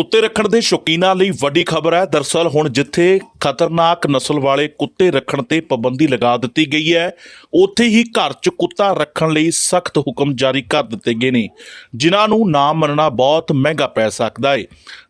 ਕੁੱਤੇ ਰੱਖਣ ਦੇ ਸ਼ੌਕੀਨਾਂ ਲਈ ਵੱਡੀ ਖਬਰ ਹੈ। ਦਰਸਲ ਹੁਣ ਜਿੱਥੇ ਖਤਰਨਾਕ ਨਸਲ ਵਾਲੇ ਕੁੱਤੇ ਰੱਖਣ ਤੇ ਪਾਬੰਦੀ ਲਗਾ ਦਿੱਤੀ ਗਈ ਹੈ, ਉੱਥੇ ਹੀ ਘਰ 'ਚ ਕੁੱਤਾ ਰੱਖਣ ਲਈ ਸਖਤ ਹੁਕਮ ਜਾਰੀ ਕਰ ਦਿੱਤੇ ਗਏ ਨੇ। ਜਿਨ੍ਹਾਂ ਨੂੰ ਨਾ ਮੰਨਣਾ ਬਹੁਤ ਮਹਿੰਗਾ ਪੈ ਸਕਦਾ ਹੈ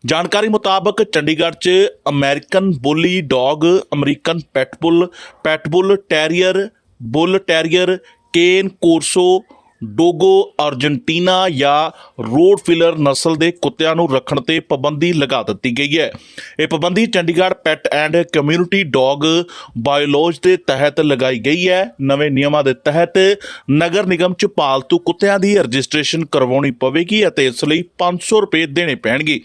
ਜਾਣਕਾਰੀ ਮੁਤਾਬਕ ਚੰਡੀਗੜ੍ਹ 'ਚ American bully dog, American pitbull pitbull terrier, bull terrier, Cane Corso Dogo Argentino ਜਾਂ ਰੋਡ ਫਿਲਰ ਨਸਲ ਦੇ ਕੁੱਤਿਆਂ ਨੂੰ ਰੱਖਣ ਤੇ ਪਾਬੰਦੀ ਲਗਾ ਦਿੱਤੀ ਗਈ ਹੈ। ਇਹ ਪਾਬੰਦੀ Chandigarh pet and community dog bylaws ਦੇ ਤਹਿਤ ਲਗਾਈ ਗਈ ਹੈ। ਨਵੇਂ ਨਿਯਮਾਂ ਦੇ ਤਹਿਤ ਨਗਰ ਨਿਗਮ ਚ ਪਾਲਤੂ ਕੁੱਤਿਆਂ ਦੀ ਰਜਿਸਟ੍ਰੇਸ਼ਨ ਕਰਵਾਉਣੀ ਪਵੇਗੀ ਅਤੇ ਇਸ ਲਈ 500 ਰੁਪਏ ਦੇਣੇ ਪੈਣਗੇ।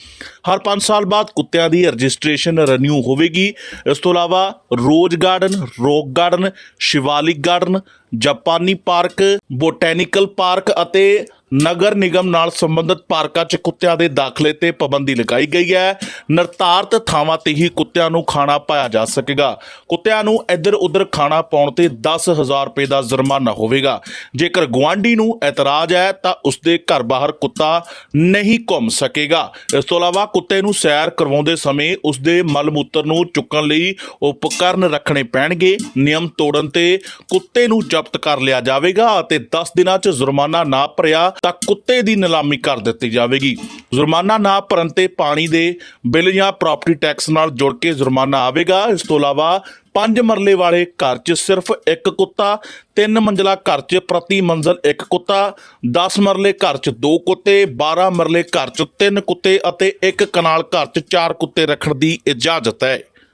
ਹਰ 5 ਸਾਲ ਬਾਅਦ ਕੁੱਤਿਆਂ ਦੀ ਰਜਿਸਟ੍ਰੇਸ਼ਨ ਰਿਨਿਊ ਹੋਵੇਗੀ। ਇਸ ਤੋਂ ਇਲਾਵਾ rose garden, rock garden, Shivalik garden, ਜਾਪਾਨੀ ਪਾਰਕ, ਬੋਟੈਨੀਕਲ ਪਾਰਕ ਅਤੇ ਨਗਰ ਨਿਗਮ ਨਾਲ ਸੰਬੰਧਿਤ ਪਾਰਕਾਂ 'ਚ ਕੁੱਤਿਆਂ ਦੇ ਦਾਖਲੇ ਤੇ ਪਾਬੰਦੀ ਲਗਾਈ ਗਈ ਹੈ। ਨਿਰਧਾਰਤ ਥਾਵਾਂ ਤੇ ਹੀ ਕੁੱਤਿਆਂ ਨੂੰ ਖਾਣਾ ਪਾਇਆ ਜਾ ਸਕੇਗਾ। ਕੁੱਤਿਆਂ ਨੂੰ ਇੱਧਰ ਉੱਧਰ ਖਾਣਾ ਪਾਉਣ ਤੇ 10000 ਰੁਪਏ ਦਾ ਜੁਰਮਾਨਾ ਹੋਵੇਗਾ। ਜੇਕਰ ਗੁਆਂਢੀ ਨੂੰ ਇਤਰਾਜ਼ ਹੈ, ਤਾਂ ਉਸਦੇ ਘਰ ਬਾਹਰ ਕੁੱਤਾ ਨਹੀਂ ਘੁੰਮ ਸਕੇਗਾ। ਇਸ ਤੋਂ ਇਲਾਵਾ ਕੁੱਤੇ ਨੂੰ ਸੈਰ ਕਰਵਾਉਂਦੇ ਸਮੇਂ ਉਸਦੇ ਮਲ ਮੂਤਰ ਨੂੰ ਚੁੱਕਣ ਲਈ ਉਪਕਰਨ ਰੱਖਣੇ ਪੈਣਗੇ। ਨਿਯਮ ਤੋੜਨ ਤੇ ਕੁੱਤੇ ਨੂੰ ਜ਼ਬਤ ਕਰ ਲਿਆ ਜਾਵੇਗਾ ਅਤੇ 10 ਦਿਨਾਂ 'ਚ ਜੁਰਮਾਨਾ ਨਾ ਭਰਿਆ ਤਾਂ ਕੁੱਤੇ ਦੀ ਨਿਲਾਮੀ ਕਰ ਦਿੱਤੀ ਜਾਵੇਗੀ। ਜੁਰਮਾਨਾ ਨਾ ਭਰਨ ਤੇ ਪਾਣੀ ਦੇ ਬਿੱਲ ਜਾਂ ਪ੍ਰਾਪਰਟੀ ਟੈਕਸ ਨਾਲ ਜੁੜ ਕੇ ਜੁਰਮਾਨਾ ਆਵੇਗਾ। ਇਸ ਤੋਂ ਇਲਾਵਾ ਪੰਜ ਮਰਲੇ ਵਾਲੇ ਘਰ 'ਚ ਸਿਰਫ ਇੱਕ ਕੁੱਤਾ, ਤਿੰਨ ਮੰਜ਼ਲਾ ਘਰ 'ਚ ਪ੍ਰਤੀ ਮੰਜ਼ਲ ਇੱਕ ਕੁੱਤਾ 10 ਮਰਲੇ ਘਰ 'ਚ ਦੋ ਕੁੱਤੇ 12 ਮਰਲੇ ਘਰ 'ਚ ਤਿੰਨ ਕੁੱਤੇ ਅਤੇ ਇੱਕ ਕਨਾਲ ਘਰ 'ਚ ਚਾਰ ਕੁੱਤੇ ਰੱਖਣ ਦੀ ਇਜਾਜ਼ਤ ਹੈ।